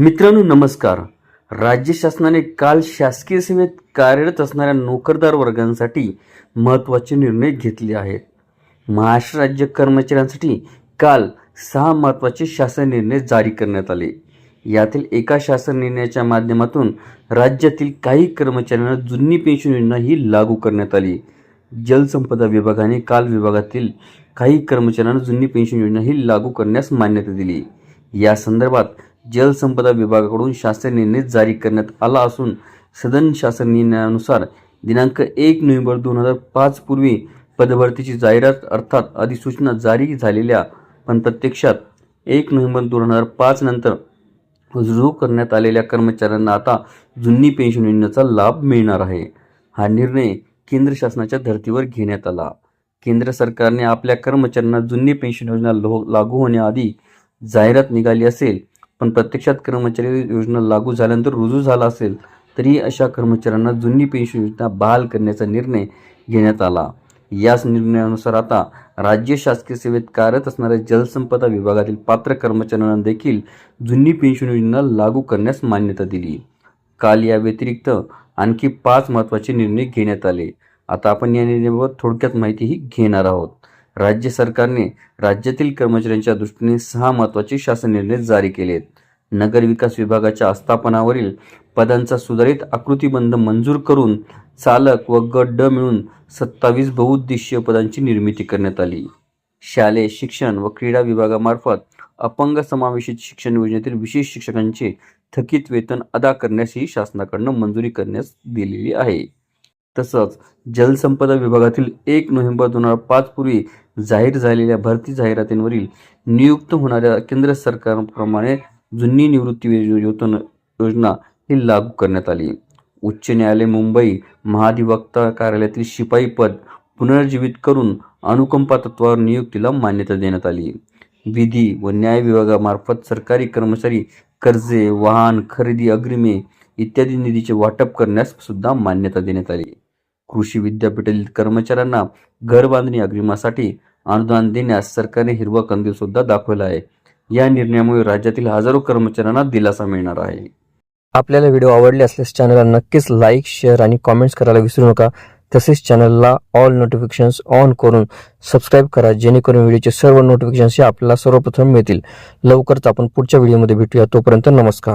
मित्रांनो नमस्कार. राज्य शासनाने काल शासकीय सेवेत कार्यरत असणाऱ्या नोकरदार वर्गांसाठी महत्त्वाचे निर्णय घेतले आहेत. महाराष्ट्र राज्य कर्मचाऱ्यांसाठी काल सहा महत्त्वाचे शासन निर्णय जारी करण्यात आले. यातील एका शासन निर्णयाच्या माध्यमातून राज्यातील काही कर्मचाऱ्यांना जुनी पेन्शन योजना ही लागू करण्यात आली. जलसंपदा विभागाने काल विभागातील काही कर्मचाऱ्यांना जुनी पेन्शन योजना ही लागू करण्यास मान्यता दिली. या संदर्भात जलसंपदा विभागाकडून शासन निर्णय जारी करण्यात आला असून सदन शासन निर्णयानुसार दिनांक एक नोव्हेंबर दोन हजार पाच पूर्वी पदभरतीची जाहिरात अर्थात अधिसूचना जारी झालेल्या पण प्रत्यक्षात एक नोव्हेंबर दोन हजार पाच नंतर रुजू करण्यात आलेल्या कर्मचाऱ्यांना आता जुनी पेन्शन योजनेचा लाभ मिळणार आहे. हा निर्णय केंद्र शासनाच्या धर्तीवर घेण्यात आला. केंद्र सरकारने आपल्या कर्मचाऱ्यांना जुनी पेन्शन योजना लो लागू होण्याआधी जाहिरात निघाली असेल पण प्रत्यक्षात कर्मचारी योजना लागू झाल्यानंतर रुजू झाला असेल तरी अशा कर्मचाऱ्यांना जुनी पेन्शन योजना बहाल करण्याचा निर्णय घेण्यात आला. याच निर्णयानुसार आता राज्य शासकीय सेवेत कार्यरत असणाऱ्या जलसंपदा विभागातील पात्र कर्मचाऱ्यांना देखील जुनी पेन्शन योजना लागू करण्यास मान्यता दिली. काल या व्यतिरिक्त आणखी पाच महत्त्वाचे निर्णय घेण्यात आले. आता आपण या निर्णयाबाबत थोडक्यात माहितीही घेणार आहोत. राज्य सरकारने राज्यातील कर्मचाऱ्यांच्या दृष्टीने सहा महत्त्वाचे शासन निर्णय जारी केले आहेत नगर विकास विभागाच्या आस्थापनावरील पदांचा सुधारित आकृतीबंध मंजूर करून चालक व गट ड मिळून सत्तावीस बहुउद्देशीय पदांची निर्मिती करण्यात आली. शालेय शिक्षण व क्रीडा विभागामार्फत अपंग समावेशित शिक्षण योजनेतील विशेष शिक्षकांचे थकीत वेतन अदा करण्यासही शासनाकडून मंजुरी करण्यास दिलेली आहे. तसंच जलसंपदा विभागातील एक नोव्हेंबर दोन हजार पाच पूर्वी जाहीर झालेल्या भरती जाहिरातींवरील नियुक्त होणाऱ्या केंद्र सरकारप्रमाणे जुनी निवृत्ती यो- योजना ही लागू करण्यात आली. उच्च न्यायालय मुंबई महाधिवक्ता कार्यालयातील शिपाई पद पुनर्जीवित करून अनुकंपा तत्वावर नियुक्तीला मान्यता देण्यात आली. विधी व न्याय विभागामार्फत सरकारी कर्मचारी कर्जे वाहन खरेदी अग्रिमे इत्यादी निधीचे वाटप करण्यास सुद्धा मान्यता देण्यात आली. कृषी विद्यापीठातील कर्मचाऱ्यांना घर बांधणी अग्रिमासाठी अनुदान देण्यास सरकारने हिरवा कंदील सुद्धा दाखवला आहे. या निर्णयामुळे राज्यातील हजारो कर्मचाऱ्यांना दिलासा मिळणार आहे. आपल्याला व्हिडिओ आवडले असल्यास चॅनलला नक्कीच लाईक शेअर आणि कॉमेंट्स करायला विसरू नका. तसेच चॅनलला ऑल नोटिफिकेशन्स ऑन करून सबस्क्राईब करा जेणेकरून व्हिडिओचे सर्व नोटिफिकेशन्स हे आपल्याला सर्वप्रथम मिळतील. लवकरच आपण पुढच्या व्हिडिओमध्ये भेटूया. तोपर्यंत नमस्कार.